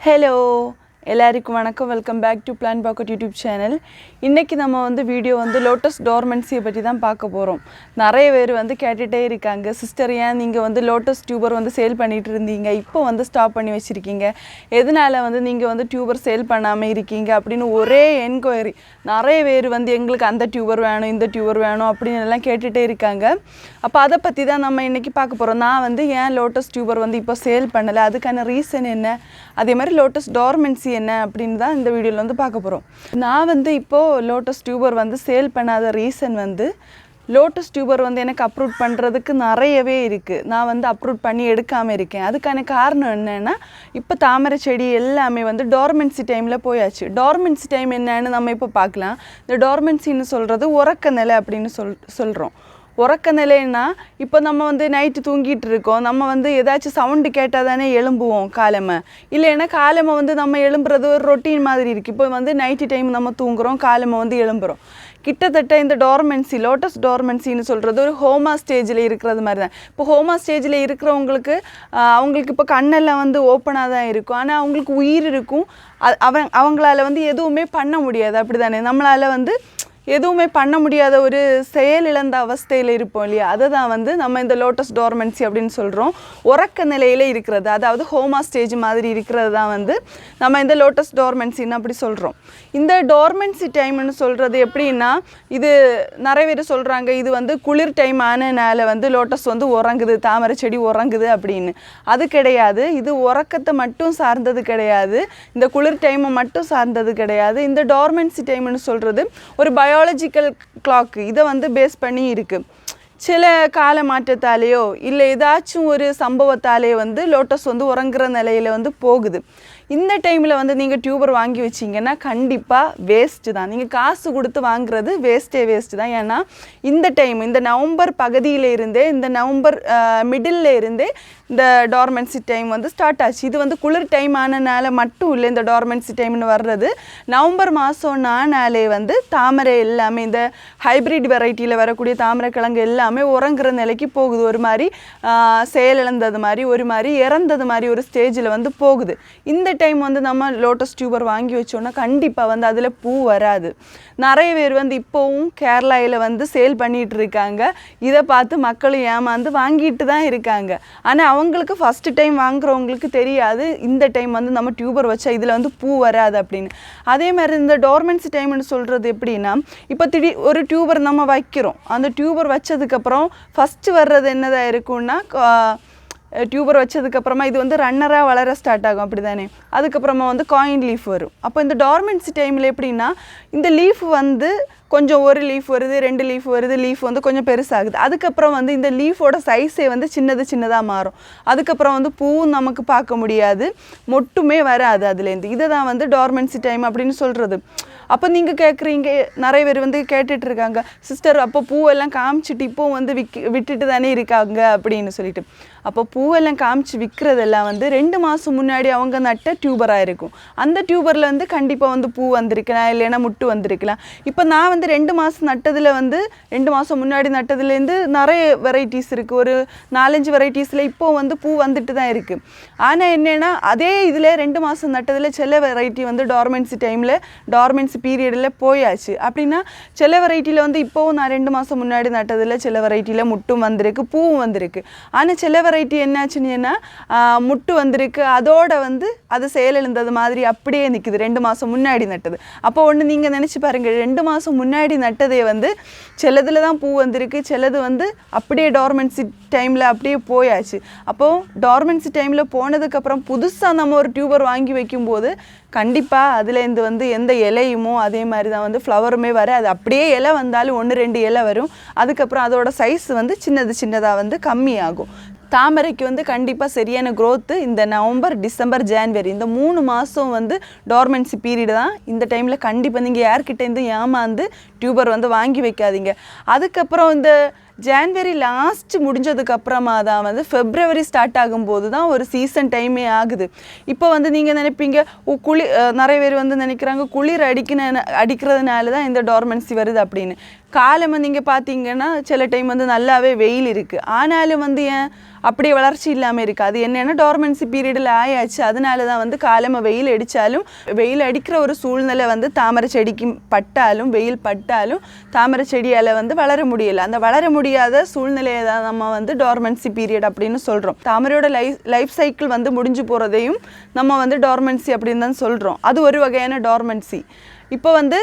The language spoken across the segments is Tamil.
hello எல்லாருக்கும் வணக்கம். Welcome back to Plan Pocket YouTube channel இன்றைக்கி நம்ம வந்து வீடியோ வந்து லோட்டஸ் டோர்மென்சியை பற்றி தான் பார்க்க போகிறோம் நிறைய பேர் வந்து கேட்டுகிட்டே இருக்காங்க. சிஸ்டர் ஏன் நீங்கள் வந்து லோட்டஸ் டியூபர் வந்து சேல் பண்ணிகிட்டு இருந்தீங்க? இப்போ வந்து ஸ்டாப் பண்ணி வச்சுருக்கீங்க. எதனால வந்து நீங்கள் வந்து டியூபர் சேல் பண்ணாமல் இருக்கீங்க அப்படின்னு ஒரே என்கொயரி நிறைய பேர் வந்து எங்களுக்கு அந்த டியூபர் வேணும் இந்த டியூபர் வேணும் அப்படின்னு எல்லாம் கேட்டுகிட்டே இருக்காங்க. அப்போ அதை பற்றி தான் நம்ம இன்றைக்கி பார்க்க போகிறோம் நான் வந்து ஏன் லோட்டஸ் டியூபர் வந்து இப்போ சேல் பண்ணலை? அதுக்கான ரீசன் என்ன? அதே மாதிரி லோட்டஸ் டோர்மென்சி என்ன அப்படின்னு தான் இந்த வீடியோவில் வந்து பார்க்க போகிறோம் நான் வந்து இப்போது லோட்டஸ் டியூபர் வந்து சேல் பண்ணாத ரீசன் வந்து லோட்டஸ் டியூபர் வந்து எனக்கு அப்ரூவ் பண்ணுறதுக்கு நிறையவே இருக்குது நான் வந்து அப்ரூவ் பண்ணி எடுக்காமல் இருக்கேன். அதுக்கான காரணம் என்னென்னா இப்போ தாமரை செடி எல்லாமே வந்து டோர்மென்சி டைமில் போயாச்சு. டோர்மென்சி டைம் என்னன்னு நம்ம இப்போ பார்க்கலாம். இந்த டோர்மென்சின்னு சொல்கிறது உறக்க நிலை அப்படின்னு சொல் சொல்கிறோம் உறக்க நிலைன்னா இப்போ நம்ம வந்து நைட்டு தூங்கிட்டு இருக்கோம் நம்ம வந்து ஏதாச்சும் சவுண்டு கேட்டால் தானே எழும்புவோம் காலமை. இல்லைன்னா காலமை வந்து நம்ம எழும்புறது ஒரு ரொட்டீன் மாதிரி இருக்குது இப்போ வந்து நைட்டு டைம் நம்ம தூங்குகிறோம் காலமை வந்து எழும்புறோம். கிட்டத்தட்ட இந்த டோர்மென்சி லோட்டஸ் டோர்மென்சின்னு சொல்கிறது ஒரு ஹோமா ஸ்டேஜில் இருக்கிறது மாதிரி தான். இப்போ ஹோமா ஸ்டேஜில் இருக்கிறவங்களுக்கு அவங்களுக்கு இப்போ கண்ணெல்லாம் வந்து ஓப்பனாக தான் இருக்கும். ஆனால் அவங்களுக்கு உயிர் இருக்கும். அவன் அவங்களால வந்து எதுவுமே பண்ண முடியாது. அப்படி தானே நம்மளால் வந்து எதுவுமே பண்ண முடியாத ஒரு செயலிழந்த அவஸ்தையில் இருப்போம் இல்லையா? அதை தான் வந்து நம்ம இந்த லோட்டஸ் டோர்மென்சி அப்படின்னு சொல்கிறோம் உறக்க நிலையில் இருக்கிறது. அதாவது ஹோமா ஸ்டேஜ் மாதிரி இருக்கிறது தான் வந்து நம்ம இந்த லோட்டஸ் டோர்மென்சின்னு அப்படி சொல்கிறோம் இந்த டோர்மென்சி டைம்னு சொல்கிறது எப்படின்னா இது நிறைய பேர் சொல்கிறாங்க இது வந்து குளிர் டைம் ஆனனால வந்து லோட்டஸ் வந்து உறங்குது தாமரை செடி உறங்குது அப்படின்னு. அது கிடையாது. இது உறக்கத்தை மட்டும் சார்ந்தது கிடையாது. இந்த குளிர் டைமை மட்டும் சார்ந்தது கிடையாது. இந்த டோர்மென்சி டைம்னு சொல்கிறது ஒரு பயோ பயாலஜிக்கல் கிளாக்கு இதை வந்து பேஸ் பண்ணி இருக்குது சில கால மாற்றத்தாலேயோ இல்லை ஏதாச்சும் ஒரு சம்பவத்தாலே வந்து லோட்டஸ் வந்து உறங்குற நிலையில வந்து போகுது. இந்த டைமில் வந்து நீங்கள் டியூபர் வாங்கி வச்சிங்கன்னா கண்டிப்பாக வேஸ்ட்டு தான். நீங்கள் காசு கொடுத்து வாங்குறது வேஸ்ட்டே வேஸ்ட்டு தான். ஏன்னா இந்த டைம் இந்த நவம்பர் பகுதியில் இருந்தே இந்த நவம்பர் மிடில் இருந்தே இந்த டார்மென்சி டைம் வந்து ஸ்டார்ட் ஆச்சு. இது வந்து குளிர் டைம் ஆனனால மட்டும் இல்லை இந்த டார்மென்சி டைம்னு வர்றது நவம்பர் மாதம் ஆனாலே வந்து தாமரை எல்லாமே இந்த ஹைப்ரிட் வெரைட்டியில் வரக்கூடிய தாமரை கிழங்கு எல்லாமே உறங்குற நிலைக்கு போகுது. ஒரு மாதிரி செயலிழந்தது மாதிரி ஒரு மாதிரி இறந்தது மாதிரி ஒரு ஸ்டேஜில் வந்து போகுது. இந்த டைம் வந்து நம்ம லோட்டஸ் டியூபர் வாங்கி வச்சோன்னா கண்டிப்பாக வந்து அதில் பூ வராது. நிறைய பேர் வந்து இப்போவும் கேரளாவில் வந்து சேல் பண்ணிகிட்டு இருக்காங்க. இதை பார்த்து மக்களும் ஏமாந்து வாங்கிட்டு தான் இருக்காங்க. ஆனால் அவங்களுக்கு ஃபஸ்ட்டு டைம் வாங்குறவங்களுக்கு தெரியாது. இந்த டைம் வந்து நம்ம டியூபர் வச்சா இதில் வந்து பூ வராது அப்படின்னு. அதே மாதிரி இந்த டார்மென்சி டைம்னு சொல்கிறது எப்படின்னா இப்போ திடீர் ஒரு டியூபர் நம்ம வைக்கிறோம். அந்த டியூபர் வச்சதுக்கப்புறம் ஃபஸ்ட்டு வர்றது என்னதாக இருக்கும்னா டியூபர் வச்சதுக்கப்புறமா இது வந்து ரன்னராக வளர ஸ்டார்ட் ஆகும் அப்படி தானே அதுக்கப்புறமா வந்து காயின் லீஃப் வரும். அப்போ இந்த டார்மென்சி டைமில் எப்படின்னா இந்த லீஃப் வந்து கொஞ்சம் ஒரு லீஃப் வருது ரெண்டு லீஃப் வருது லீஃப் வந்து கொஞ்சம் பெருசாகுது. அதுக்கப்புறம் வந்து இந்த லீஃபோட சைஸே வந்து சின்னது சின்னதாக மாறும். அதுக்கப்புறம் வந்து பூவும் நமக்கு பார்க்க முடியாது. மொட்டுமே வராது அதுலேருந்து. இதை தான் வந்து டார்மென்சி டைம் அப்படின்னு சொல்கிறது அப்போ நீங்கள் கேட்குறீங்க நிறைய பேர் வந்து கேட்டுட்ருக்காங்க சிஸ்டர் அப்போ பூவெல்லாம் காமிச்சிட்டு இப்போ வந்து விக் விட்டுட்டு தானே இருக்காங்க? அப்படின்னு சொல்லிட்டு. அப்போ பூவெல்லாம் காமிச்சு விற்கிறதெல்லாம் வந்து ரெண்டு மாதம் முன்னாடி அவங்க நட்ட டியூபராக இருக்கும் அந்த டியூபரில் வந்து கண்டிப்பாக வந்து பூ வந்திருக்கலாம் இல்லைன்னா முட்டு வந்திருக்கலாம். இப்போ நான் வந்து ரெண்டு மாதம் நட்டதில் வந்து ரெண்டு மாதம் முன்னாடி நட்டதுலேருந்து நிறைய வெரைட்டிஸ் இருக்குது ஒரு நாலஞ்சு வெரைட்டிஸில் இப்போ வந்து பூ வந்துட்டு தான் இருக்குது ஆனால் என்னென்னா அதே இதில் ரெண்டு மாதம் நட்டதில் சில வெரைட்டி வந்து டார்மென்சி டைமில் டார்மென்சி பீரியடில் போயாச்சு. அப்படின்னா சில வெரைட்டியில் வந்து இப்போவும் நான் ரெண்டு மாதம் முன்னாடி நட்டதில் சில வெரைட்டியில் முட்டும் வந்திருக்கு பூவும் வந்திருக்கு. ஆனால் சில வெரைட்டி என்னாச்சுன்னா முட்டு வந்திருக்கு. அதோட வந்து அது செயலிழந்தது மாதிரி அப்படியே நிற்குது ரெண்டு மாதம் முன்னாடி நட்டது. அப்போ ஒன்று நீங்கள் நினச்சி பாருங்கள் ரெண்டு மாதம் முன்னாடி நட்டதே வந்து சிலதில் தான் பூ வந்திருக்கு. சிலது வந்து அப்படியே டார்மென்சி டைமில் அப்படியே போயாச்சு. அப்போது டார்மென்சி டைமில் போனதுக்கப்புறம் புதுசாக நம்ம ஒரு டியூபர் வாங்கி வைக்கும்போது கண்டிப்பாக அதுலேருந்து வந்து எந்த இலையுமோ அதே மாதிரி தான் வந்து ஃப்ளவருமே வர. அது அப்படியே இலை வந்தாலும் ஒன்று ரெண்டு இலை வரும். அதுக்கப்புறம் அதோட சைஸ் வந்து சின்னது சின்னதாக வந்து கம்மியாகும். தாமரைக்கு வந்து கண்டிப்பாக சரியான க்ரோத்து இந்த நவம்பர் டிசம்பர் ஜான்வரி இந்த மூணு மாதம் வந்து டார்மென்சி பீரியடு தான். இந்த டைமில் கண்டிப்பாக நீங்கள் யார்கிட்டேருந்து ஏமாந்து டியூபர் வந்து வாங்கி வைக்காதீங்க. அதுக்கப்புறம் இந்த ஜான்வரி லாஸ்ட் முடிஞ்சதுக்கு அப்புறமா தான் வந்து ஃபெப்ரவரி ஸ்டார்ட் ஆகும்போது தான் ஒரு சீசன் டைமே ஆகுது. இப்போ வந்து நீங்கள் நினைப்பீங்க குளி நிறைய பேர் வந்து நினைக்கிறாங்க குளிர் அடிக்கின அடிக்கிறதுனால தான் இந்த டார்மென்சி வருது அப்படின்னு. காலம் நீங்கள் பார்த்தீங்கன்னா சில டைம் வந்து நல்லாவே வெயில் இருக்குது ஆனாலும் வந்து ஏன் அப்படியே வளர்ச்சி இல்லாமல் இருக்குது அது என்னென்னா டார்மென்சி பீரியடில் ஆயாச்சு. அதனால தான் வந்து காலமாக வெயில் அடித்தாலும் வெயில் அடிக்கிற ஒரு சூழ்நிலை வந்து தாமரை செடிக்கு பட்டாலும் வெயில் பட்டாலும் தாமரை செடியால் வந்து வளர முடியலை. அந்த வளர முடியாத சூழ்நிலையை தான் நம்ம வந்து டார்மென்சி பீரியட் அப்படின்னு சொல்கிறோம் தாமரையோட லைஃப் லைஃப் சைக்கிள் வந்து முடிஞ்சு போகிறதையும் நம்ம வந்து டார்மென்சி அப்படின்னு தான் சொல்கிறோம் அது ஒரு வகையான டார்மென்சி இப்போ வந்து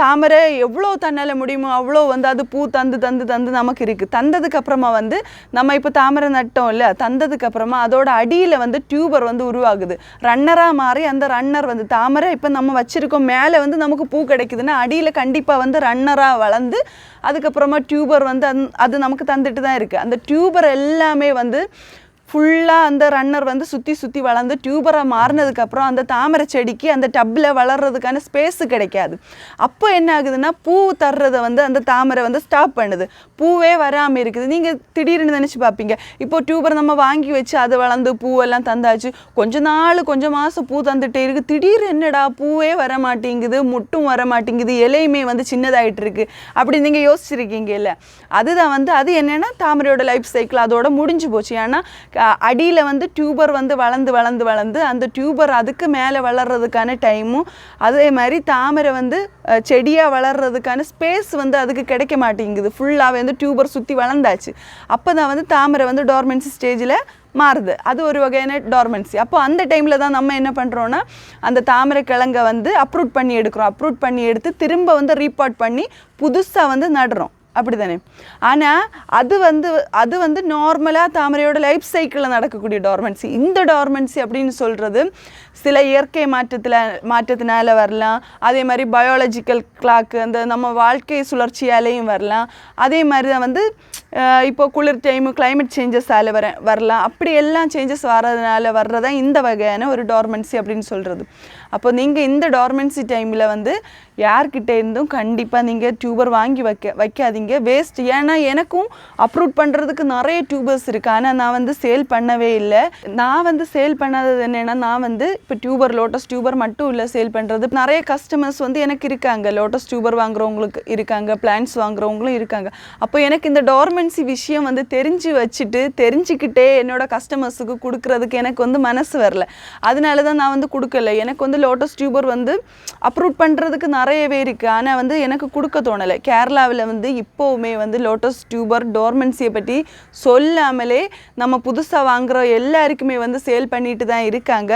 தாமரை எவ்வளோ தன்னால் முடியுமோ அவ்வளோ வந்து அது பூ தந்து தந்து தந்து நமக்கு இருக்குது தந்ததுக்கப்புறமா வந்து நம்ம இப்போ தாமரை நட்டோம் இல்லை தந்ததுக்கப்புறமா அதோட அடியில் வந்து டியூபர் வந்து உருவாகுது. ரன்னராக மாறி அந்த ரன்னர் வந்து தாமரை இப்போ நம்ம வச்சுருக்கோம். மேலே வந்து நமக்கு பூ கிடைக்குதுன்னா அடியில் கண்டிப்பாக வந்து ரன்னராக வளர்ந்து அதுக்கப்புறமா டியூபர் வந்து அந் அது நமக்கு தந்துட்டு தான் இருக்குது அந்த டியூபர் எல்லாமே வந்து ஃபுல்லாக அந்த ரன்னர் வந்து சுற்றி சுற்றி வளர்ந்து டியூபராக மாறினதுக்கப்புறம் அந்த தாமரை செடிக்கு அந்த டப்பில் வளர்றதுக்கான ஸ்பேஸு கிடைக்காது. அப்போ என்ன ஆகுதுன்னா பூ தர்றதை வந்து அந்த தாமரை வந்து ஸ்டாப் பண்ணுது. பூவே வராமல் இருக்குது. நீங்கள் திடீர்னு நினச்சி பார்ப்பீங்க. இப்போ டியூபர் நம்ம வாங்கி வச்சு அது வளர்ந்து பூவெல்லாம் தந்தாச்சு. கொஞ்ச நாள் கொஞ்சம் மாதம் பூ தந்துட்டே இருக்குது திடீர்னு என்னடா பூவே வர மாட்டேங்குது முட்டும் வர மாட்டேங்குது இலையுமே வந்து சின்னதாகிட்டு இருக்கு அப்படி நீங்கள் யோசிச்சிருக்கீங்க இல்லை? அதுதான் வந்து அது என்னென்னா தாமரையோட லைஃப் சைக்கிள் அதோட முடிஞ்சு போச்சு. ஏன்னா அடியில் வந்து டியூபர் வந்து வளர்ந்து வளர்ந்து வளர்ந்து அந்த டியூபர் அதுக்கு மேலே வளர்றதுக்கான டைமும் அதே மாதிரி தாமரை வந்து செடியாக வளர்றதுக்கான ஸ்பேஸ் வந்து அதுக்கு கிடைக்க மாட்டேங்குது. ஃபுல்லாகவே வந்து டியூபர் சுற்றி வளர்ந்தாச்சு. அப்போ தான் வந்து தாமரை வந்து டார்மென்சி ஸ்டேஜில் மாறுது. அது ஒரு வகையான டார்மென்சி அப்போ அந்த டைமில் தான் நம்ம என்ன பண்ணுறோன்னா அந்த தாமரை கிழங்கை வந்து அப்ரூட் பண்ணி எடுக்கிறோம். அப்ரூட் பண்ணி எடுத்து திரும்ப வந்து ரீபாட் பண்ணி புதுசாக வந்து நடுறோம். அப்படி தானே ஆனால் அது வந்து அது வந்து நார்மலாக தாமரையோட லைஃப் சைக்கிளில் நடக்கக்கூடிய டார்மென்சி இந்த டார்மென்சி அப்படின்னு சொல்கிறது சில இயற்கை மாற்றத்தில் மாற்றத்தினால வரலாம். அதே மாதிரி பயாலஜிக்கல் கிளாக்கு அந்த நம்ம வாழ்க்கை சுழற்சியாலேயும் வரலாம். அதே மாதிரி தான் வந்து இப்போ குளிர் டைமு கிளைமேட் சேஞ்சஸால் வர வரலாம். அப்படி எல்லாம் சேஞ்சஸ் வர்றதுனால வர்றதான் இந்த வகையான ஒரு டார்மென்சி அப்படின்னு சொல்கிறது அப்போ நீங்கள் இந்த டார்மென்சி டைமில் வந்து யார்கிட்ட இருந்தும் கண்டிப்பாக நீங்கள் டியூபர் வாங்கி வைக்க வைக்காதீங்க. வேஸ்ட் ஏன்னா எனக்கும் அப்ரூவ் பண்ணுறதுக்கு நிறைய டியூபர்ஸ் இருக்குது ஆனால் நான் வந்து சேல் பண்ணவே இல்லை. நான் வந்து சேல் பண்ணாதது என்னென்னா நான் வந்து இப்போ டியூபர் லோட்டஸ் டியூபர் மட்டும் இல்லை சேல் பண்ணுறது நிறைய கஸ்டமர்ஸ் வந்து எனக்கு இருக்காங்க. லோட்டஸ் டியூபர் வாங்குறவங்களுக்கு இருக்காங்க. பிளான்ஸ் வாங்குறவங்களும் இருக்காங்க. அப்போ எனக்கு இந்த டார்மென்சி விஷயம் வந்து தெரிஞ்சு வச்சுட்டு தெரிஞ்சுக்கிட்டே என்னோட கஸ்டமர்ஸுக்கு கொடுக்குறதுக்கு எனக்கு வந்து மனசு வரல. அதனால தான் நான் வந்து கொடுக்கல. எனக்கு வந்து லோட்டஸ் டியூபர் வந்து அப்ரூவ் பண்ணுறதுக்கு நிறையவே இருக்குது ஆனால் வந்து எனக்கு கொடுக்க தோணலை. கேரளாவில் வந்து இப்போவுமே வந்து லோட்டஸ் டியூபர் டோர்மென்சியை பற்றி சொல்லாமலே நம்ம புதுசாக வாங்குகிற எல்லாருக்குமே வந்து சேல் பண்ணிட்டு தான் இருக்காங்க.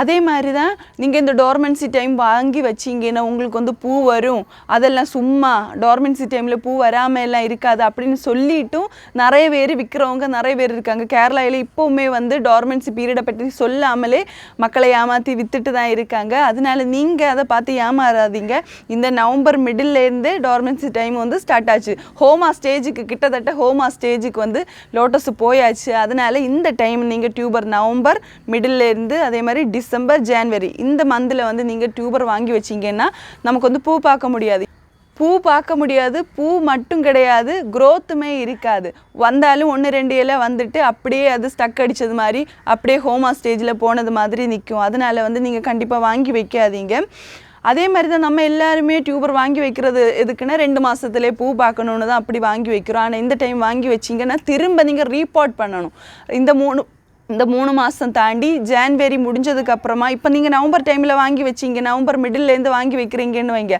அதே மாதிரி தான் நீங்கள் இந்த டோர்மென்சி டைம் வாங்கி வச்சிங்கன்னா உங்களுக்கு வந்து பூ வரும். அதெல்லாம் சும்மா டோர்மென்சி டைமில் பூ வராமல் எல்லாம் இருக்காது அப்படின்னு சொல்லிட்டும் நிறைய பேர் விற்கிறவங்க நிறைய பேர் இருக்காங்க. கேரளாவில் இப்போவுமே வந்து டோர்மென்சி பீரியடை பற்றி சொல்லாமலே மக்களை ஏமாற்றி விற்றுட்டு தான் இருக்காங்க. அதனால நீங்கள் அதை பார்த்து ஏமாறாதீங்க. இந்த நவம்பர் மிடில்லேருந்து டார்மென்சி டைம் வந்து ஸ்டார்ட் ஆச்சு. ஹோமா ஸ்டேஜுக்கு கிட்டத்தட்ட ஹோமா ஸ்டேஜுக்கு வந்து லோட்டஸ் போயாச்சு. அதனால இந்த டைம் நீங்கள் டியூபர் நவம்பர் மிடில்லேருந்து அதே மாதிரி டிசம்பர் ஜான்வரி இந்த மந்தில் வந்து நீங்கள் டியூபர் வாங்கி வச்சீங்கன்னா நமக்கு வந்து பூ பார்க்க முடியாது. பூ பார்க்க முடியாது பூ மட்டும் கிடையாது க்ரோத்துமே இருக்காது. வந்தாலும் ஒன்று ரெண்டு இலை வந்துட்டு அப்படியே அது ஸ்டக் அடித்தது மாதிரி அப்படியே ஹோமா ஸ்டேஜில் போனது மாதிரி நிற்கும் அதனால் வந்து நீங்கள் கண்டிப்பாக வாங்கி வைக்காதீங்க. அதே மாதிரி தான் நம்ம எல்லாருமே டியூபர் வாங்கி வைக்கிறது எதுக்குன்னா ரெண்டு மாதத்துலேயே பூ பார்க்கணுன்னு தான் அப்படி வாங்கி வைக்கிறோம். ஆனால் இந்த டைம் வாங்கி வச்சிங்கன்னா திரும்ப நீங்கள் ரீபாட் பண்ணணும். இந்த மூணு இந்த மூணு மாதம் தாண்டி ஜான்வரி முடிஞ்சதுக்கப்புறமா இப்போ நீங்கள் நவம்பர் டைமில் வாங்கி வச்சீங்க நவம்பர் மிடில்லேருந்து வாங்கி வைக்கிறீங்கன்னு வைங்க.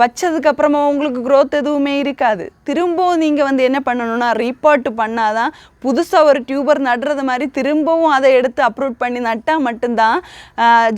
வச்சதுக்கப்புறமா உங்களுக்கு க்ரோத் எதுவுமே இருக்காது. திரும்பவும் நீங்கள் வந்து என்ன பண்ணணும்னா ரீபார்ட் பண்ணாதான் புதுசாக ஒரு டியூபர் நடுறது மாதிரி திரும்பவும் அதை எடுத்து அப்ரூவ் பண்ணி நட்டால் மட்டும்தான்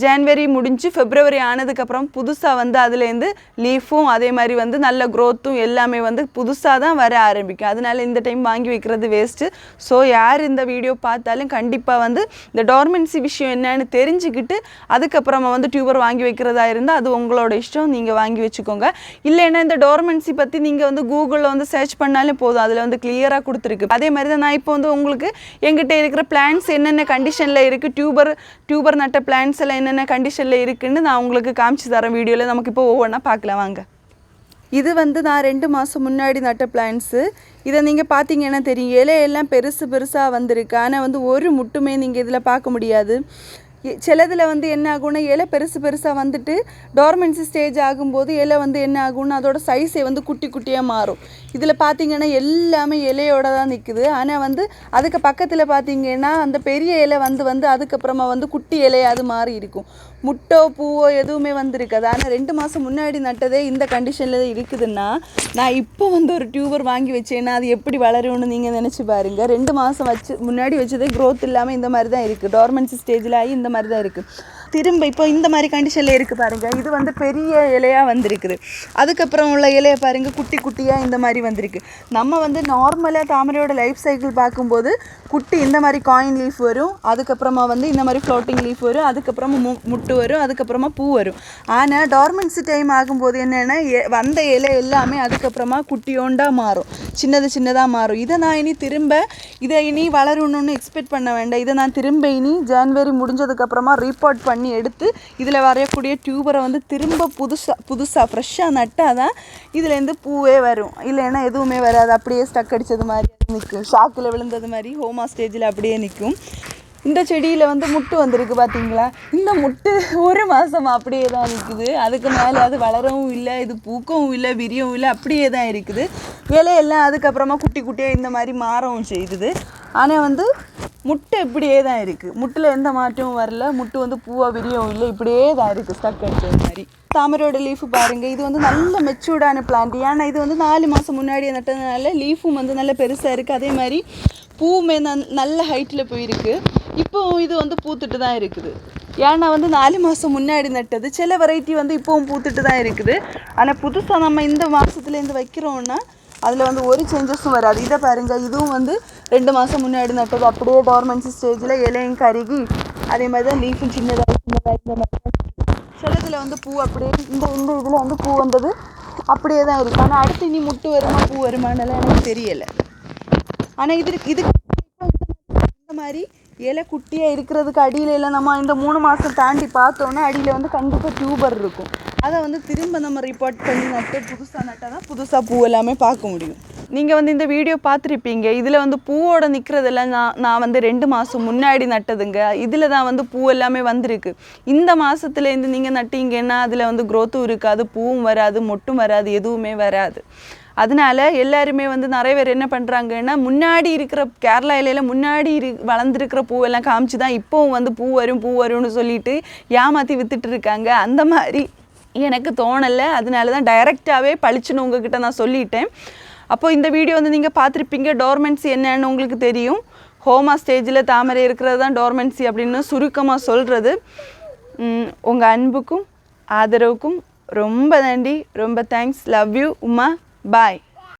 ஜான்வரி முடிஞ்சு ஃபெப்ரவரி ஆனதுக்கப்புறம் புதுசாக வந்து அதுலேருந்து லீஃபும் அதே மாதிரி வந்து நல்ல க்ரோத்தும் எல்லாமே வந்து புதுசாக தான் வர ஆரம்பிக்கும். அதனால இந்த டைம் வாங்கி வைக்கிறது வேஸ்ட்டு ஸோ யார் இந்த வீடியோ பார்த்தாலும் கண்டிப்பாக வந்து இந்த டார்மென்சி விஷயம் என்னன்னு தெரிஞ்சுக்கிட்டு அதுக்கப்புறமா வந்து டியூபர் வாங்கி வைக்கிறதா இருந்தால் அது உங்களோட இஷ்டம். நீங்கள் வாங்கி வச்சுக்கோங்க. இல்லைன்னா இந்த டோர்மென்சி பற்றி நீங்கள் வந்து கூகுளில் வந்து சர்ச் பண்ணாலும் போதும். அதில் வந்து கிளியராக கொடுத்துருக்கு. அதே மாதிரி தான் நான் இப்போ வந்து உங்களுக்கு எங்கிட்ட இருக்கிற பிளான்ஸ் என்னென்ன கண்டிஷனில் இருக்குது டியூபர் டியூபர் நட்ட பிளான்ஸ் எல்லாம் என்னென்ன கண்டிஷனில் இருக்குன்னு நான் உங்களுக்கு காமிச்சு தரேன் வீடியோவில் நமக்கு இப்போ ஒவ்வொன்றா பார்க்கலாம் வாங்க. இது வந்து நான் ரெண்டு மாதம் முன்னாடி நட்ட பிளான்ஸு இதை நீங்கள் பார்த்தீங்கன்னா தெரியும். இலையெல்லாம் பெருசு பெருசாக வந்திருக்கு. ஆனால் வந்து ஒரு முட்டுமே நீங்கள் இதில் பார்க்க முடியாது. சிலதில் வந்து என்ன ஆகும்னா இலை பெருசு பெருசாக வந்துட்டு டார்மென்சி ஸ்டேஜ் ஆகும்போது இலை வந்து என்ன ஆகும்னா அதோட சைஸே வந்து குட்டி குட்டியாக மாறும். இதில் பார்த்தீங்கன்னா எல்லாமே இலையோட தான் நிற்குது ஆனால் வந்து அதுக்கு பக்கத்தில் பார்த்தீங்கன்னா அந்த பெரிய இலை வந்து வந்து அதுக்கப்புறமா வந்து குட்டி இலையாது மாறி இருக்கும். முட்டோ பூவோ எதுவுமே வந்திருக்காது. ஆனால் ரெண்டு மாதம் முன்னாடி நட்டதே இந்த கண்டிஷனில் தான் இருக்குதுன்னா நான் இப்போ வந்து ஒரு டியூபர் வாங்கி வச்சேன்னா அது எப்படி வளரும்னு நீங்கள் நினச்சி பாருங்கள் ரெண்டு மாதம் வச்சு முன்னாடி வச்சதே க்ரோத் இல்லாமல் இந்த மாதிரி தான் இருக்குது டார்மென்சி ஸ்டேஜில் ஆகி இந்த மாதிரி தான் இருக்குது திரும்ப இப்போ இந்த மாதிரி கண்டிஷனில் இருக்குது பாருங்கள் இது வந்து பெரிய இலையாக வந்திருக்குது. அதுக்கப்புறம் உள்ள இலையை பாருங்கள் குட்டி குட்டியாக இந்த மாதிரி வந்திருக்கு. நம்ம வந்து நார்மலாக தாமரையோட லைஃப் சைக்கிள் பார்க்கும்போது குட்டி இந்த மாதிரி காயின் லீஃப் வரும். அதுக்கப்புறமா வந்து இந்த மாதிரி ஃப்ளோட்டிங் லீஃப் வரும். அதுக்கப்புறமா மு முட்டு வரும். அதுக்கப்புறமா பூ வரும். ஆனால் டார்மென்சி டைம் ஆகும்போது என்னென்னா வந்த இலை எல்லாமே அதுக்கப்புறமா குட்டியோண்டாக மாறும். சின்னது சின்னதாக மாறும். இதை நான் இனி திரும்ப இதை இனி வளரணும்னு எக்ஸ்பெக்ட் பண்ண வேண்டாம். இதை நான் திரும்ப இனி ஜான்வரி முடிஞ்சதுக்கப்புறமா ரீபார்ட் பண்ணி எடுத்து இதில் வரையக்கூடிய டியூபரை வந்து திரும்ப புதுசாக புதுசாக ஃப்ரெஷ்ஷாக நட்டால் தான் இதுலேருந்து பூவே வரும். இல்லைன்னா எதுவுமே வராது. அப்படியே ஸ்டக் அடித்தது மாதிரி நிற்கும். ஷாக்கில் விழுந்தது மாதிரி ஹோமா ஸ்டேஜில் அப்படியே நிற்கும். இந்த செடியில் வந்து முட்டு வந்திருக்கு பார்த்தீங்களா இந்த முட்டு ஒரு மாதம் அப்படியே தான் இருக்குது. அதுக்கு மேலே அது வளரவும் இல்லை இது பூக்கவும் இல்லை விரியவும் இல்லை அப்படியே தான் இருக்குது. இலையெல்லாம் அதுக்கப்புறமா குட்டி குட்டியாக இந்த மாதிரி மாறவும் செய்யுது ஆனால் வந்து முட்டை இப்படியே தான் இருக்குது முட்டில் எந்த மாற்றமும் வரல. முட்டு வந்து பூவாக விரியவும் இல்லை இப்படியே தான் இருக்குது ஸ்டக் அடிச்சது மாதிரி. தாமரையோட லீஃபு பாருங்கள் இது வந்து நல்ல மெச்சூர்டான பிளான்ட் ஏன்னா இது வந்து நாலு மாதம் முன்னாடி நட்டதுனால லீஃபும் வந்து நல்ல பெருசாக இருக்குது அதே மாதிரி பூவுமே நன் நல்ல ஹைட்டில் போயிருக்கு. இப்போவும் இது வந்து பூத்துட்டு தான் இருக்குது. ஏன்னா வந்து நாலு மாதம் முன்னாடி நட்டது. சில வெரைட்டி வந்து இப்போவும் பூத்துட்டு தான் இருக்குது. ஆனால் புதுசாக நம்ம இந்த மாதத்துலேருந்து வைக்கிறோன்னா அதில் வந்து ஒரு சேஞ்சஸும் வராது. இதை பாருங்கள் இதுவும் வந்து ரெண்டு மாதம் முன்னாடி நட்டது. அப்படியே டார்மென்சி ஸ்டேஜில் இலையும் கருகி அதே மாதிரி தான் லீஃபும் சின்னதாக சின்னதாக இந்த மாதிரி. சிலத்தில் வந்து பூ அப்படியே இந்த இந்த இதில் வந்து பூ வந்தது. அப்படியே தான் இருக்கும் ஆனால் அடுத்து இனி முட்டு வருமா பூ வருமானலாம் எனக்கு தெரியலை. ஆனால் இது இதுக்கு இந்த மாதிரி இலை குட்டியாக இருக்கிறதுக்கு அடியில் இல்லை நம்ம இந்த மூணு மாதம் தாண்டி பார்த்தோன்னா அடியில் வந்து கண்டிப்பாக டியூபர் இருக்கும். அதை வந்து திரும்ப நம்ம ரிப்போர்ட் பண்ணி நட்டு புதுசாக நட்டால் தான் புதுசாக பூ எல்லாமே பார்க்க முடியும். நீங்கள் வந்து இந்த வீடியோ பார்த்துருப்பீங்க. இதில் வந்து பூவோட நிற்கிறதெல்லாம் நான் நான் வந்து ரெண்டு மாதம் முன்னாடி நட்டதுங்க. இதில் தான் வந்து பூ எல்லாமே வந்திருக்கு. இந்த மாதத்துலேருந்து நீங்கள் நட்டீங்கன்னா அதில் வந்து க்ரோத்தும் இருக்காது பூவும் வராது மொட்டும் வராது எதுவுமே வராது. அதனால எல்லாருமே வந்து நிறைய பேர் என்ன பண்ணுறாங்கன்னா முன்னாடி இருக்கிற கேரளா இலையில முன்னாடி இரு வளர்ந்துருக்கிற பூவெல்லாம் காமிச்சு தான் இப்போவும் வந்து பூ வரும் பூ வரும்னு சொல்லிட்டு ஏமாற்றி வித்துட்டு இருக்காங்க. அந்த மாதிரி எனக்கு தோணலை. அதனால தான் டைரெக்டாகவே பளிச்சுன்னு உங்ககிட்ட நான் சொல்லிட்டேன். அப்போ இந்த வீடியோ வந்து நீங்கள் பார்த்துருப்பீங்க. டோர்மென்சி என்னன்னு உங்களுக்கு தெரியும். ஹோமா ஸ்டேஜில் தாமரை இருக்கிறது தான் டோர்மென்சி அப்படின்னு சுருக்கமாக சொல்கிறது உங்கள் அன்புக்கும் ஆதரவுக்கும் ரொம்ப நன்றி. ரொம்ப thanks love you Uma. Bye